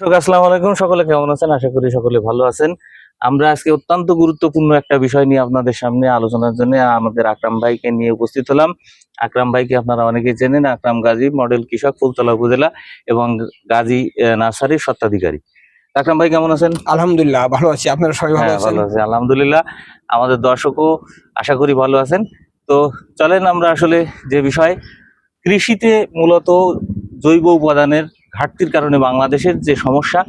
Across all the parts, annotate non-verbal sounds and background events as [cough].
আসসালামু আলাইকুম। সকলে কেমন আছেন? আশা করি সকলে ভালো আছেন। আমরা আজকে অত্যন্ত গুরুত্বপূর্ণ একটা বিষয় নিয়ে আপনাদের সামনে আলোচনার জন্য আমাদের আকরাম ভাইকে নিয়ে উপস্থিত হলাম। আকরাম ভাইকে আপনারা অনেকেই চেনেন আকরাম গাজী মডেল কৃষক ফুলতলা উপজেলা এবং গাজী নার্সারির স্বত্বাধিকারী। আকরাম ভাই কেমন আছেন? আলহামদুলিল্লাহ ভালো আছি। আপনারা সবাই ভালো হ্যাঁ আছেন? ভালো আছি। আলহামদুলিল্লাহ। আমাদের দর্শকও আশা করি ভালো আছেন। তো চলেন আমরা আসলে যে বিষয় কৃষিতে মূলত জৈব উপাদানের ঘাটতির কারণে বাংলাদেশের যে সমস্যা,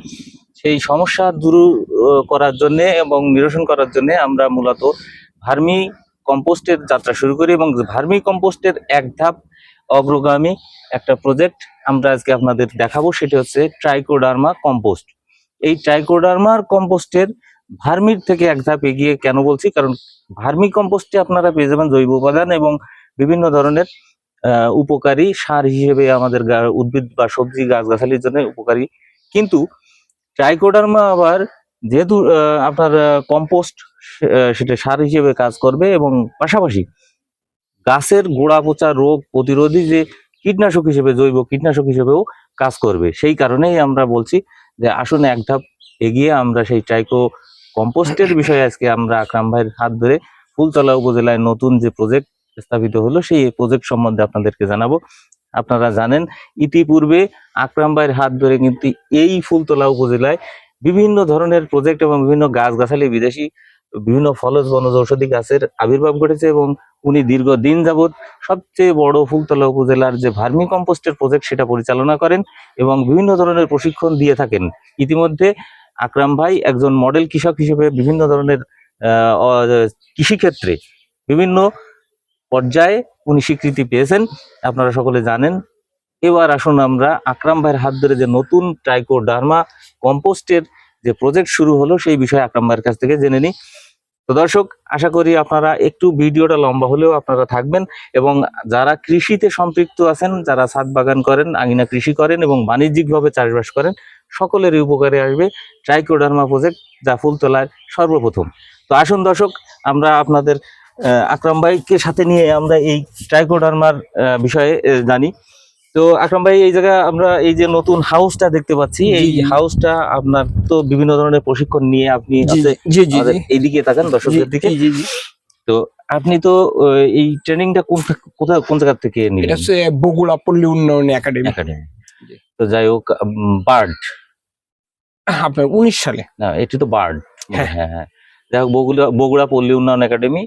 সেই সমস্যা দূর করার জন্য এবং নিরসন করার জন্য আমরা মূলত ভার্মি কম্পোস্টের যাত্রা শুরু করি এবং ভার্মি কম্পোস্টের এক ধাপ অগ্রগামী একটা প্রজেক্ট আমরা আজকে আপনাদের দেখাবো, সেটা হচ্ছে ট্রাইকোডার্মা কম্পোস্ট। এই ট্রাইকোডার্মার কম্পোস্টের ভার্মির থেকে এক ধাপ এগিয়ে কেন বলছি? কারণ ভার্মি কম্পোস্টে আপনারা পেয়ে যাবেন জৈব উপাদান এবং বিভিন্ন ধরনের উপকারী সার হিসেবে আমাদের উদ্ভিদ বা সবজি, গাছগাছালির জন্য উপকারী। কিন্তু ট্রাইকোডার্মা আবার যেহেতু আপনার কম্পোস্ট সেটা সার হিসেবে কাজ করবে এবং পাশাপাশি গাছের গোড়া পচা রোগ প্রতিরোধী যে কীটনাশক হিসেবে, জৈব কীটনাশক হিসেবেও কাজ করবে। সেই কারণেই আমরা বলছি যে আসুন এক ধাপ এগিয়ে আমরা সেই ট্রাইকো কম্পোস্টের বিষয়ে আজকে আমরা আকরাম ভাইয়ের হাত ধরে ফুলতলা উপজেলায় নতুন যে প্রজেক্ট স্থাপিত হলো, সেই প্রজেক্ট সম্বন্ধে আপনাদেরকে জানাব। আপনারা জানেন, ইতিপূর্বে আকরাম ভাইয়ের হাত ধরে কিন্তু এই ফুলতলা উপজেলায় বিভিন্ন ধরনের প্রজেক্ট এবং বিভিন্ন গাছগাছালি, বিদেশি বিভিন্ন ফলজ বনজ ঔষধি গাছের আবির্ভাব ঘটেছে এবং উনি দীর্ঘদিন যাবৎ সবচেয়ে বড় ফুলতলা উপজেলার যে ভার্মি কম্পোস্টের প্রজেক্ট সেটা পরিচালনা করেন এবং বিভিন্ন ধরনের প্রশিক্ষণ দিয়ে থাকেন। ইতিমধ্যে আকরাম ভাই একজন মডেল কৃষক হিসেবে বিভিন্ন ধরনের কৃষিক্ষেত্রে বিভিন্ন পর্যায়ে উনি স্বীকৃতি পেয়েছেন, আপনারা সকলে জানেন। এবার আসুন আমরা আকরাম ভাইয়ের হাত ধরে যে নতুন ট্রাইকোডার্মা কম্পোস্টের যে প্রজেক্ট শুরু হলো, সেই বিষয়ে আকরাম ভাইয়ের কাছ থেকে জেনে নিই। তো দর্শক, আশা করি আপনারা একটু ভিডিওটা লম্বা হলেও আপনারা থাকবেন এবং যারা কৃষিতে সম্পৃক্ত আছেন, যারা ছাদ বাগান করেন, আঙিনা কৃষি করেন এবং বাণিজ্যিকভাবে চাষবাস করেন, সকলেরই উপকারে আসবে ট্রাইকোডার্মা প্রজেক্ট যা ফুলতলার সর্বপ্রথম। তো আসুন দর্শক, আমরা আপনাদের আকরাম ভাইকে সাথে নিয়ে আমরা এই ট্রাইকোডার্মার বিষয়ে জানি। তো আকরাম ভাই এই জায়গায় আমরা এই যে নতুন হাউসটা দেখতে পাচ্ছি এই হাউসটা আপনার তো বিভিন্ন ধরনের প্রশিক্ষণ নিয়ে আপনি এইদিকে তাকান দর্শকদের দিকে। তো আপনি তো এই ট্রেনিংটা কোন কোথায় কোন জায়গা থেকে এটা নিলেন হচ্ছে বগুড়া পল্লী উন্নয়ন একাডেমি। একাডেমি। তো যাই হোক বার্ড। আপনার উনিশ সালে। না এটি তো বার্ড। হ্যাঁ। হ্যাঁ হ্যাঁ। যাই হোক বগুড়া বগুড়া পল্লী উন্নয়ন একাডেমি।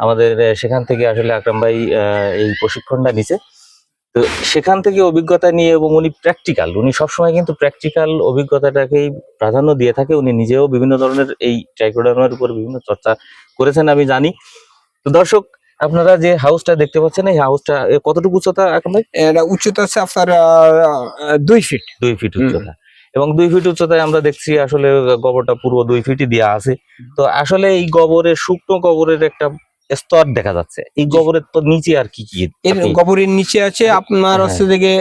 আমাদের সেখান থেকে আসলে আকরাম ভাই এই প্রশিক্ষণটা নিছে। তো সেখান থেকে অভিজ্ঞতা নিয়ে এবং উনি প্র্যাকটিক্যাল উনি সবসময় কিন্তু প্র্যাকটিক্যাল অভিজ্ঞতাটাকেই প্রাধান্য দিয়ে থাকে। উনি নিজেও বিভিন্ন ধরনের এই ট্রাইকোডার্মার উপর বিভিন্ন চর্চা করেছেন আমি জানি। তো দর্শক আপনারা যে হাউসটা দেখতে পাচ্ছেন এই হাউসটা কতটুকু উচ্চতা আকরাম ভাই? এটা উচ্চতা আছে আপনার দুই ফিট দুই ফিট। উচ্চতা। এবং দুই ফিট উচ্চতায় আমরা দেখছি আসলে গোবরটা পুরো দুই ফিটই দেওয়া আছে। তো আসলে এই গোবরের শুকনো গোবরের একটা স্তর দেখা যাচ্ছে। এই গোবরের তো নিচে আর কি কি এর গোবরের নিচে আছে আপনার হ্যাঁ। হচ্ছে থেকে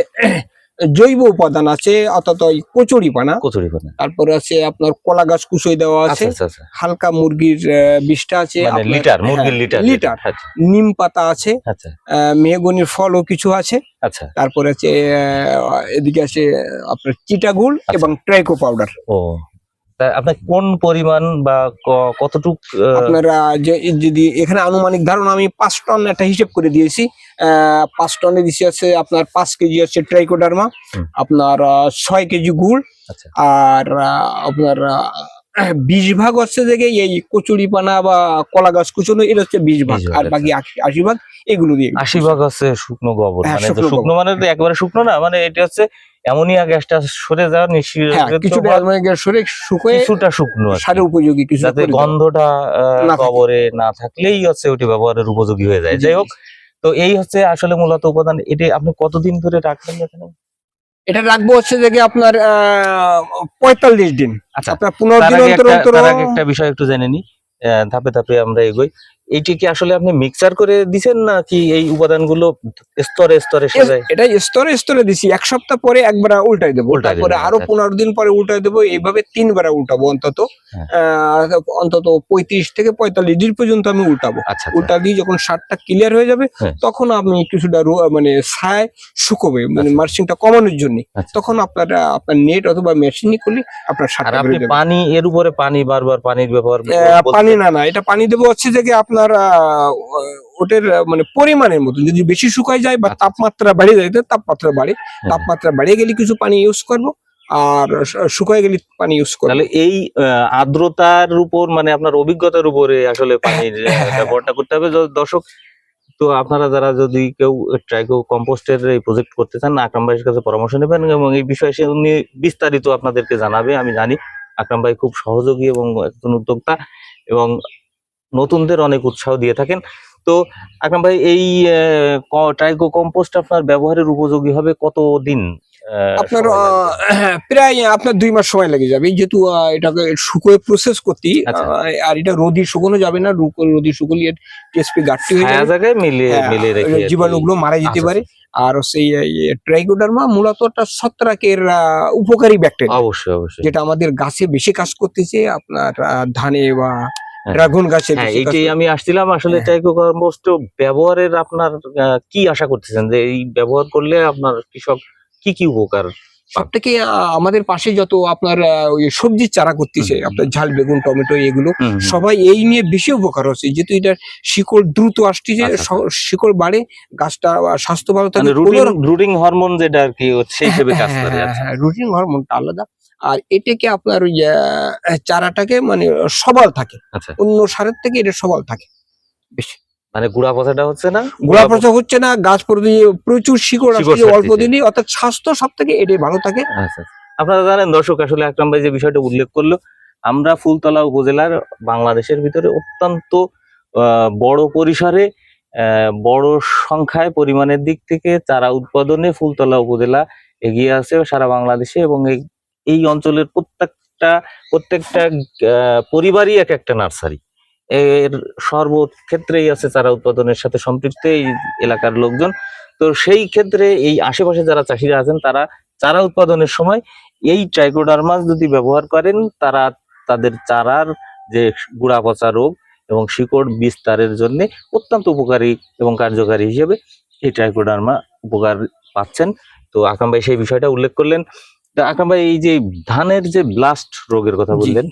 জৈব উপাদান আছে অর্থাৎ ওই কচুরি পানা কচুরি পানা। তারপরে আছে আপনার কলা গাছ কুচই দেওয়া আচ্ছা আছে। আচ্ছা আচ্ছা হালকা মুরগির বিষটা আছে মানে লিটার মুরগির হ্যাঁ, লিটার লিটার। আচ্ছা। নিম পাতা আছে আচ্ছা। মেহগনির ফলও কিছু আছে। আচ্ছা। তারপরে আছে এদিকে আছে আপনার চিটাগুল আচ্ছা। এবং ট্রাইকো পাউডার। ও তা আপনার কোন পরিমাণ বা কতটুক আপনারা যে যদি এখানে আনুমানিক ধারণা আমি পাঁচ টন একটা হিসেব করে দিয়েছি আহ, পাঁচ টনে দিছি আছে আপনার পাঁচ কেজি আছে ট্রাইকোডার্মা। আপনার ছয় কেজি গুড় আচ্ছা। আর আপনার বিশ ভাগ হচ্ছে থেকে এই কচুরি পানা বা কলা গাছ কুচুনো এটা হচ্ছে বিশ ভাগ। 20 আর বাকি আশি- ভাগ এগুলো দিয়ে আশি ভাগ আছে শুকনো গোবর। হ্যাঁ, মানে শুকনো মানে তো একেবারে শুকনো না মানে এটা হচ্ছে অ্যামোনিয়া গ্যাসটা সরে যাওয়া নিশ্চিত হ্যাঁ কিছুটা অ্যালমোনিয়াম সরে শুকোয় কিছুটা শুকনো সারে উপযোগী কিছু যাতে গন্ধটা না না থাকলেই হচ্ছে ওটি ব্যবহারের উপযোগী হয়ে যায়। যাই হোক তো এই হচ্ছে আসলে মূলত উপাদান। এটি আপনি কতদিন ধরে রাখবেন এখানে? এটা রাখব হচ্ছে যে আপনার পঁয়তাল্লিশ দিন। আচ্ছা আপনার পনেরো দিন অন্তর একটা- অন্তর একটা বিষয় একটু জেনে নি আহ, ধাপে ধাপে আমরা এগোই। এইটি কি আসলে আপনি মিক্সচার করে দিছেন না কি এই উপাদানগুলো স্তরে স্তরে সাজায় এটা স্তরে স্তরে দিছি এক সপ্তাহ পরে একবার উল্টাই দেবো তারপরে আরও আচ্ছা। পনেরো দিন পরে উল্টাই দেবো এইভাবে তিনবার উল্টাবো অন্তত হ্যাঁ। অন্তত পঁয়ত্রিশ থেকে পঁয়তাল্লিশ দিন পর্যন্ত আমি উল্টাবো আচ্ছা আচ্ছা। উল্টা দিয়ে যখন সারটা ক্লিয়ার হয়ে যাবে হ্যাঁ। তখন আপনি কিছুটা মানে ছায় শুকোবে মানে। মার্সিংটা কমানোর জন্য। তখন আপনারা আপনার নেট অথবা মেশিনই করলে আপনার সারটা আপনি পানি এর উপরে পানি বারবার পানির ব্যবহার পানি না না এটা পানি দেবো হচ্ছে যে কি আপনার ওটার মানে পরিমাণের মতো যদি বেশি শুকায় যায় বা আচ্ছা। তাপমাত্রা বাড়ে যায় তাপমাত্রা বাড়ে। তাপমাত্রা বেড়ে গেলে কিছু পানি ইউজ করব আর শুকায় গেলে পানি ইউজ করব তাহলে এই আর্দ্রতার উপর মানে আপনার অভিজ্ঞতার উপরে আসলে পানির। [laughs] ব্যবহারটা করতে হবে দর্শক তো আপনারা যারা যদি কেউ ট্রাইকো কম্পোস্টের এই প্রজেক্ট করতে চান আকরাম ভাইয়ের কাছে পরামর্শ নেবেন এবং এই বিষয়ে সে উনি বিস্তারিত আপনাদেরকে জানাবে আমি জানি আকরাম ভাই খুব সহযোগী এবং একজন উদ্যোক্তা এবং নতুনদের অনেক উৎসাহ দিয়ে থাকেন। তো আকরাম ভাই এই ট্রাইকো কম্পোস্ট আপনার ব্যবহারের উপযোগী হবে কতদিন আহ, আপনার? প্রায় আপনার দুই মাস সময় লেগে যাবে। যেহেতু এটাকে শুকোয় প্রসেস করতে আচ্ছা। আর এটা রোদি শুকোনো যাবে না রোদি শুকোলে এর টেস্পি ঘাটতি হয়ে যাবে। জায়গায় মিলে হ্যাঁ, মিলে রেখে জীবাণুগুলো মারা যেতে আচ্ছা, পারে। আর সেই ট্রাইকোডার্মা মূলত একটা ছত্রাকের উপকারী ব্যাকটেরিয়া অবশ্যই অবশ্যই। যেটা আমাদের গাছে বেশি কাজ করতেছে আপনার ধানে বা। ড্রাগন গাছে হ্যাঁ বেশি এইটাই আমি আসছিলাম আসলে হ্যাঁ। টাইকো কম্পোস্ট ব্যবহারের আপনার কি আশা করতেছেন যে এই ব্যবহার করলে আপনার কৃষক কি কি উপকার সব থেকে আমাদের পাশে যত আপনার ওই সবজির চারা করতেছে আপনার ঝাল বেগুন টমেটো এগুলো। সবাই এই নিয়ে বেশি উপকার হচ্ছে। যেহেতু এটা শিকড় দ্রুত আসতেছে আচ্ছা, শিকড় বাড়ে গাছটা স্বাস্থ্য ভালো থাকে মানে রুটিন রুটিং হরমোন যেটা আর কি হচ্ছে হিসেবে কাজ করে হ্যাঁ, আচ্ছা। হ্যাঁ, রুটিন হরমোনটা আলাদা। আর এটাকে আপনার ওই চারাটাকে মানে সবল থাকে। আচ্ছা। অন্য সারের থেকে এটা সবল থাকে। মানে গুড়া পচাটা হচ্ছে না? গোড়া পচা হচ্ছে না গাছ প্রচুর শিকড় আসছে অল্প দিনই অর্থাৎ স্বাস্থ্য সব থেকে এটাই ভালো থাকে। আচ্ছা। আপনারা জানেন দর্শক আসলে আকরাম ভাই যে বিষয়টা উল্লেখ করল আমরা ফুলতলা উপজেলার বাংলাদেশের ভিতরে অত্যন্ত আহ, বড় পরিসরে আহ, বড় সংখ্যায় পরিমাণের দিক থেকে চারা উৎপাদনে ফুলতলা উপজেলা এগিয়ে আছে সারা বাংলাদেশে এবং এই এই অঞ্চলের প্রত্যেকটা প্রত্যেকটা পরিবারই এক একটা নার্সারি। এর সর্বক্ষেত্রেই আছে চারা উৎপাদনের সাথে সম্পৃক্ত এই এলাকার লোকজন। তো সেই ক্ষেত্রে এই আশেপাশে যারা চাষিরা আছেন, তারা চারা উৎপাদনের সময় এই ট্রাইকোডার্মাস যদি ব্যবহার করেন, তারা তাদের চারার যে গুড়া পচা রোগ এবং শিকড় বিস্তারের জন্য অত্যন্ত উপকারী এবং কার্যকারী হিসেবে এই ট্রাইকোডার্মা উপকার পাচ্ছেন। তো আকাম ভাই সেই বিষয়টা উল্লেখ করলেন। তা আকাম ভাই এই যে ধানের যে ব্লাস্ট রোগের কথা বললেন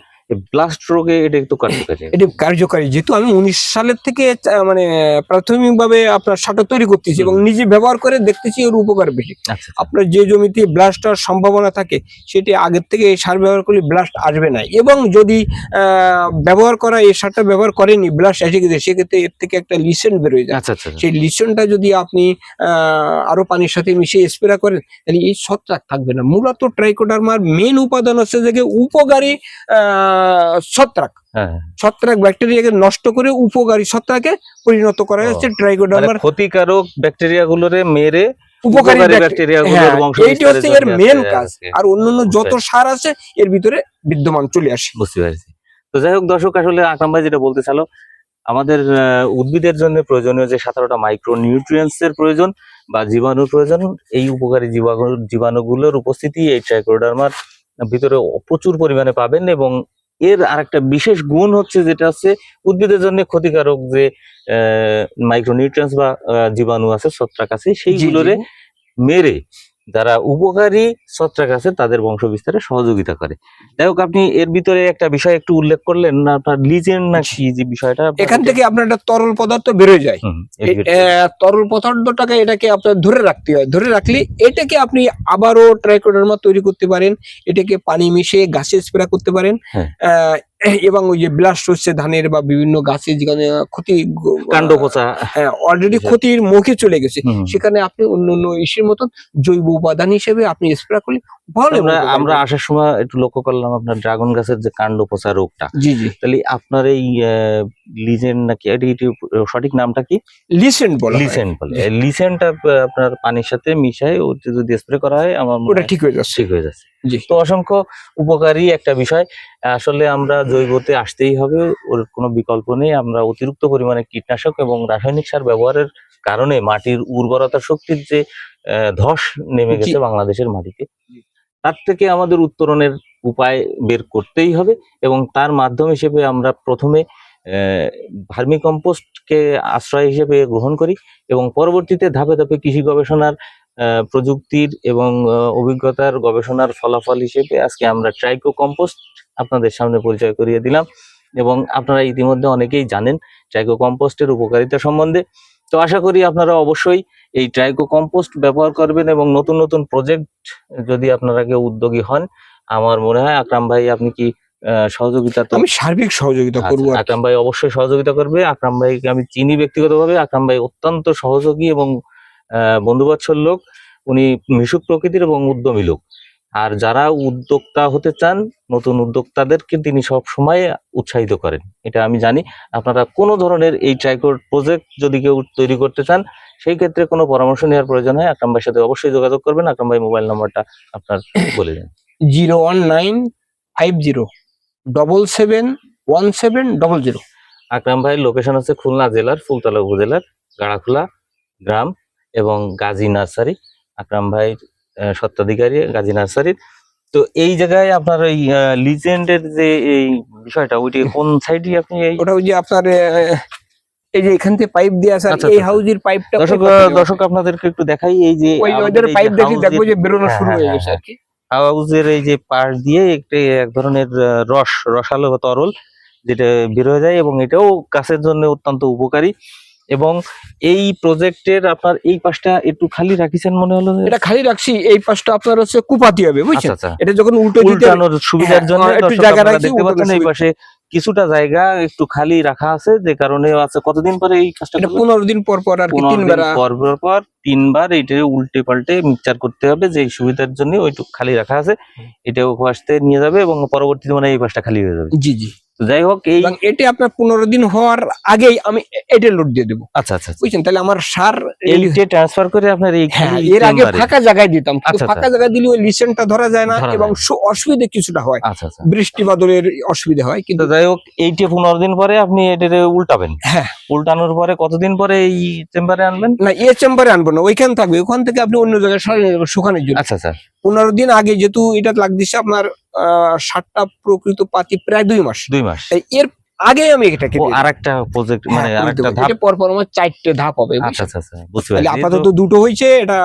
ব্লাস্ট রোগে এটা একটু কার্যকারী। এটা কার্যকারী। যেহেতু আমি উনিশ সালের থেকে মানে প্রাথমিকভাবে আপনার সাটা তৈরি করতেছি এবং নিজে ব্যবহার করে দেখতেছি ওর উপকার বেশি। আচ্ছা আপনার যে জমিতে ব্লাস্ট হওয়ার সম্ভাবনা থাকে সেটি আগের থেকে এই সার ব্যবহার করলে ব্লাস্ট আসবে না। এবং যদি ব্যবহার করা এই সারটা ব্যবহার করেনি ব্লাস্ট এসে গেছে সেক্ষেত্রে এর থেকে একটা লিসেন বেরোয় যায়। আচ্ছা আচ্ছা সেই লিসনটা যদি আপনি আহ, আরও পানির সাথে মিশিয়ে স্প্রে করেন তাহলে এই ছত্রাক থাকবে না। মূলত ট্রাইকোডার্মার মেন উপাদান হচ্ছে যে উপকারী আহ, ছত্রাক। হ্যাঁ। ছত্রাক ব্যাকটেরিয়াকে নষ্ট করে উপকারী ছত্রাকে পরিণত করা ও, হচ্ছে মানে ট্রাইকোডার্মার ক্ষতিকারক ব্যাকটেরিয়া গুলোরে মেরে উপকারী ব্যাকটেরিয়া হ্যাঁ, এইটা হচ্ছে এর মেন কাজ। আর অন্যান্য যত সার আছে এর ভিতরে বিদ্যমান চলে আসে। বুঝতে পারছি। তো যাই হোক দর্শক আসলে আকরাম ভাই যেটা বলতে চালো আমাদের উদ্ভিদের জন্য প্রয়োজনীয় যে সতেরোটা মাইক্রো নিউট্রিয়েন্টস এর প্রয়োজন বা জীবাণুর প্রয়োজন এই উপকারী জীবাণু জীবাণুগুলোর উপস্থিতি এই ট্রাইকোডার্মার ভিতরে প্রচুর পরিমাণে পাবেন এবং এর আরেকটা বিশেষ গুণ হচ্ছে যেটা হচ্ছে উদ্ভিদের জন্য ক্ষতিকারক যে মাইক্রো নিউট্রিয়েন্টস বা জীবাণু আছে ছত্রাক আছে সেইগুলোরে মেরে যারা উপকারী ছত্রাক আছে তাদের বংশ বিস্তারে সহযোগিতা করে। যাই হোক আপনি এর ভিতরে একটা বিষয় একটু উল্লেখ করলেন না আপনার লিজেন না কি যে বিষয়টা? এখান থেকে আপনার একটা তরল পদার্থ বেরোয় যায়। তরল পদার্থটাকে এটাকে আপনার ধরে রাখতে হয়। ধরে রাখলে এটাকে আপনি আবারও ট্রাইকোডার্মা তৈরি করতে পারেন। এটাকে পানি মিশিয়ে গাছে স্প্রে করতে পারেন। হ্যাঁ। আহ, [coughs] এবং ওই যে ব্লাস্ট হচ্ছে ধানের বা বিভিন্ন গাছে যেখানে ক্ষতি কাণ্ড পচা অলরেডি আচ্ছা। ক্ষতির মুখে চলে গেছে। সেখানে আপনি অন্য অন্য ইসের মতন জৈব উপাদান হিসেবে আপনি স্প্রে করলে আমরা। আসার সময় একটু লক্ষ্য করলাম আপনার ড্রাগন গাছের যে কাণ্ড পচা রোগটা। জি জি। তাহলে আপনার এই লিজেন্ড নাকি সঠিক নামটা কি? লিসেন্ট বলা। লিসেন্ট বলে। জি। লিসেন্টটা আপনার পানির সাথে মিশায় ওতে যদি স্প্রে করা হয় আমার ওটা ঠিক হয়ে যাচ্ছে। ঠিক হয়ে যাচ্ছে। তো অসংখ্য উপকারী একটা বিষয়। আসলে আমরা জৈবতে আসতেই হবে ওর কোনো বিকল্প নেই। আমরা অতিরিক্ত পরিমাণে কীটনাশক এবং রাসায়নিক সার ব্যবহারের কারণে মাটির উর্বরতা শক্তির যে আহ, ধস নেমে গেছে বাংলাদেশের মাটিতে। তার থেকে আমাদের উত্তরণের উপায় বের করতেই হবে এবং তার মাধ্যম হিসেবে আমরা প্রথমে ভার্মি কম্পোস্টকে আশ্রয় হিসেবে গ্রহণ করি এবং পরবর্তীতে ধাপে ধাপে কৃষি গবেষণার প্রযুক্তির এবং অভিজ্ঞতার গবেষণার ফলাফল হিসেবে আজকে আমরা ট্রাইকো কম্পোস্ট আপনাদের সামনে পরিচয় করিয়ে দিলাম এবং আপনারা ইতিমধ্যে অনেকেই জানেন ট্রাইকো কম্পোস্টের উপকারিতা সম্বন্ধে। তো আশা করি আপনারা অবশ্যই এই ট্রাইকো কম্পোস্ট ব্যবহার করবেন এবং নতুন নতুন প্রজেক্ট যদি আপনারা কেউ উদ্যোগী হন আমার মনে হয় আকরাম ভাই আপনি কি আহ, সহযোগিতা তো আমি সার্বিক সহযোগিতা আচ্ছা, করব আকরাম ভাই অবশ্যই সহযোগিতা করবে। আকরাম ভাইকে আমি চিনি ব্যক্তিগতভাবে। আকরাম ভাই অত্যন্ত সহযোগী এবং আহ, বন্ধুবাৎসল লোক। উনি মিশুক প্রকৃতির এবং উদ্যমী লোক। আর যারা উদ্যোক্তা হতে চান নতুন উদ্যোক্তাদেরকে তিনি সব সময় উৎসাহিত করেন। এটা আমি জানি। আপনারা কোনো ধরনের এই ট্রাইকোড প্রজেক্ট যদি কেউ তৈরি করতে চান সেই ক্ষেত্রে কোনো পরামর্শ নেওয়ার প্রয়োজন হয় আকরাম ভাইয়ের সাথে অবশ্যই যোগাযোগ করবেন। আকরাম ভাই মোবাইল নাম্বারটা আপনার [coughs] বলে দেন। Zero one nine five zero double seven one seven double zero. Akram ভাইয়ের লোকেশন হচ্ছে খুলনা জেলার ফুলতলা উপজেলার গাড়াখোলা গ্রাম এবং গাজী নার্সারি। আকরাম ভাই স্বত্বাধিকারী গাজী নার্সারির। তো এই জায়গায় আপনার ওই লিজেন্ডের যে এই বিষয়টা ওইটি কোন সাইডে আপনি ওটা ওই যে আপনার এই যে এখান থেকে পাইপ দিয়ে আছে আচ্ছা, এই আচ্ছা, হাউজের পাইপটা দর্শক দর্শক আপনাদেরকে একটু দেখাই এই যে ওই ওদের এই পাইপ দেখি দেখব যে বেরোনো হ্যাঁ, শুরু হ্যাঁ, হয়ে হ্যাঁ, গেছে আর কি। হাউসের এই যে পাশ দিয়ে একটি এক ধরনের রস রসালো বা তরল যেটা বের হয়ে যায় এবং এটাও গাছের জন্য অত্যন্ত উপকারী। এবং এই প্রজেক্টের আপনার এই পাশটা একটু খালি রাখিছেন মনে হলো? এটা খালি রাখছি এই পাশটা আপনার হচ্ছে কুপাতি হবে বুঝছেন আচ্ছা আচ্ছা এটা যখন উল্টো দিতে উল্টানোর সুবিধার হ্যাঁ, জন্য একটু জায়গা রাখছি, দেখতে পাচ্ছেন এই পাশে কিছুটা জায়গা একটু খালি রাখা আছে যে কারণে আছে কতদিন পরে এই কাজটা? পনেরো দিন পর পর আর তিন পর পর পর তিনবার এইটা উল্টে পাল্টে মিক্সচার করতে হবে যে এই সুবিধার জন্য ওইটুকু খালি রাখা আছে এটা ও নিয়ে যাবে এবং পরবর্তীতে মানে এই পাশটা খালি হয়ে যাবে। জি জি। যাই হোক এই এটা আপনার পনেরো দিন হওয়ার আগেই আমি এটা লোড দিয়ে দেবো। আচ্ছা আচ্ছা আচ্ছা। বুঝছেন? তাহলে আমার সার ট্রান্সফার করে আপনার এই হ্যাঁ এর আগে ফাঁকা জায়গায় দিতাম। কিন্তু আচ্ছা, ফাঁকা জায়গায় দিলে ওই লিসেনটা ধরা যায় না এবং অসুবিধা কিছুটা হয়। আচ্ছা আচ্ছা। বৃষ্টি বাদলের অসুবিধা হয় কিন্তু যাই হোক এইটে পনেরো দিন পরে আপনি এটারে উল্টাবেন। হ্যাঁ। উল্টানোর পরে কতদিন পরে এই চেম্বারে আনবেন? না এ চেম্বারে আনব না। ওইখানে থাকবে। ওখান থেকে আপনি অন্য জায়গায় সরিয়ে নেবেন শুকানোর জন্য। আচ্ছা স্যার। পনেরো দিন আগে যেহেতু এটা লাগতেছে আপনার আহ, সাতটা প্রকৃত পাতি প্রায় দুই মাস। দুই মাস। এর আগে আমি এটাকে ও আর একটা প্রজেক্ট মানে আর একটা ধাপ? পর পর আমার চারটে ধাপ হবে আচ্ছা আচ্ছা আচ্ছা বুঝতে পারছি। আপাতত দুটো হয়েছে এটা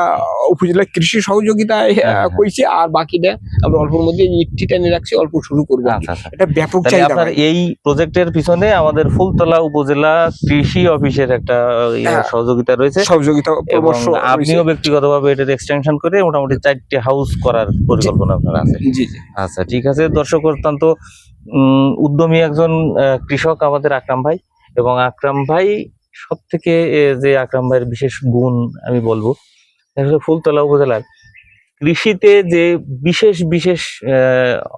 উপজেলা কৃষি সহযোগিতায় হ্যাঁ, হ্যাঁ। কইছে আর বাকিটা আমরা অল্পর মধ্যে ইটটি টেনে রাখছি অল্প শুরু করব। আচ্ছা আচ্ছা। এটা ব্যাপক চাহিদা আপনার এই প্রজেক্টের পিছনে আমাদের ফুলতলা উপজেলা কৃষি অফিসের একটা ইয়ে হ্যাঁ। সহযোগিতা রয়েছে। সহযোগিতা পরামর্শ আপনিও। ব্যক্তিগতভাবে এটার এক্সটেনশন করে মোটামুটি চারটে হাউস করার পরিকল্পনা আপনার আছে। জি জি। আচ্ছা ঠিক আছে দর্শক অত্যন্ত উদ্যমী একজন কৃষক আমাদের আকরাম ভাই এবং আকরাম ভাই সব থেকে যে আকরাম ভাইয়ের বিশেষ গুণ আমি বলব ফুলতলা উপজেলার। কৃষিতে যে বিশেষ বিশেষ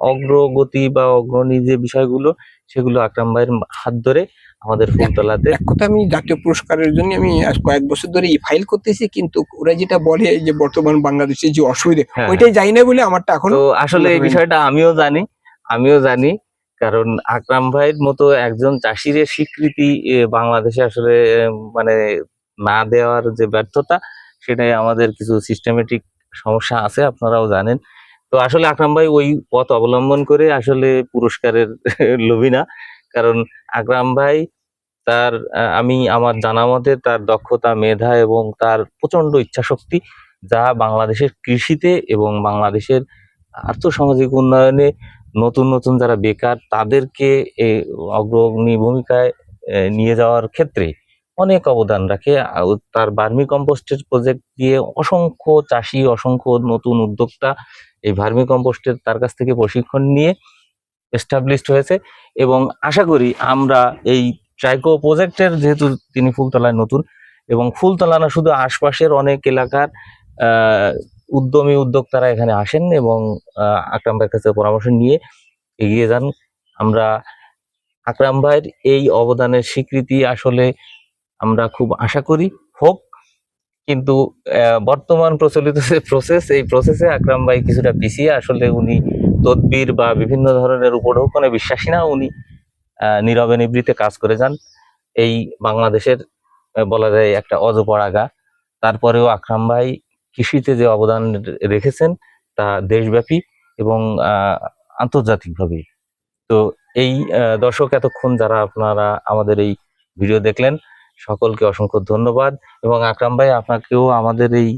অগ্রগতি বা অগ্রণী যে বিষয়গুলো সেগুলো আকরাম ভাইয়ের হাত ধরে আমাদের ফুলতলাতে এক কথা আমি জাতীয় পুরস্কারের জন্য আমি কয়েক বছর ধরে ফাইল করতেছি কিন্তু ওরা যেটা বলে যে বর্তমান বাংলাদেশের যে অসুবিধা হ্যাঁ, ওইটাই যাই না বলে আমারটা এখন আসলে এই বিষয়টা আমিও জানি আমিও জানি। কারণ আকরাম ভাইয়ের মতো একজন চাষির স্বীকৃতি বাংলাদেশে আসলে মানে না দেওয়ার যে ব্যর্থতা, সেটাই আমাদের কিছু সিস্টেমেটিক সমস্যা আছে, আপনারাও জানেন। তো আসলে আকরাম ভাই ওই পথ অবলম্বন করে আসলে পুরস্কারের [laughs] লোভী না। কারণ আকরাম ভাই তার আমি আমার জানা মতে তার দক্ষতা, মেধা এবং তার প্রচণ্ড ইচ্ছাশক্তি যা বাংলাদেশের কৃষিতে এবং বাংলাদেশের আর্থসামাজিক উন্নয়নে নতুন নতুন যারা বেকার, তাদেরকে অগ্রণী ভূমিকায় নিয়ে যাওয়ার ক্ষেত্রে অনেক অবদান রাখে। তার ভার্মি কম্পোস্টের প্রজেক্ট দিয়ে অসংখ্য চাষি, অসংখ্য নতুন উদ্যোক্তা এই ভার্মি কম্পোস্টের তার কাছ থেকে প্রশিক্ষণ নিয়ে এস্টাবলিশড হয়েছে এবং আশা করি আমরা এই ট্রাইকো প্রজেক্টের, যেহেতু তিনি ফুলতলায় নতুন এবং ফুলতলা না, শুধু আশপাশের অনেক এলাকার উদ্যমী উদ্যোক্তারা এখানে আসেন এবং আকরাম ভাইয়ের কাছে পরামর্শ নিয়ে এগিয়ে যান। আমরা আকরাম ভাইয়ের এই অবদানের স্বীকৃতি আসলে আমরা খুব আশা করি, হোক। কিন্তু বর্তমান প্রচলিত যে প্রসেস এই প্রসেসে আকরাম ভাই কিছুটা পিছিয়ে আসলে উনি তদবির বা বিভিন্ন ধরনের উপঢৌকনে বিশ্বাসী না, উনি নীরবে নিবৃত্তে কাজ করে যান। এই বাংলাদেশের বলা যায় একটা অজপড়াগা। তারপরেও আকরাম ভাই কৃষিতে যে অবদান রেখেছেন তা দেশব্যাপী এবং আহ, আন্তর্জাতিকভাবে। তো এই দর্শক এতক্ষণ যারা আপনারা আমাদের এই ভিডিও দেখলেন সকলকে অসংখ্য ধন্যবাদ এবং আকরাম ভাই আপনাকেও আমাদের এই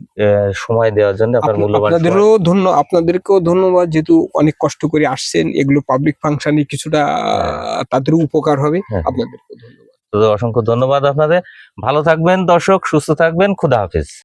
সময় দেওয়ার জন্য আপনার মূল্যবান আপনাদেরও ধন্য আপনাদেরকেও ধন্যবাদ যেহেতু অনেক কষ্ট করে আসছেন এগুলো পাবলিক ফাংশনে কিছুটা আহ, তাদের উপকার হবে হ্যাঁ। আপনাদেরকেও ধন্যবাদ। তো অসংখ্য ধন্যবাদ আপনাদের। ভালো থাকবেন দর্শক সুস্থ থাকবেন খুদা হাফেজ।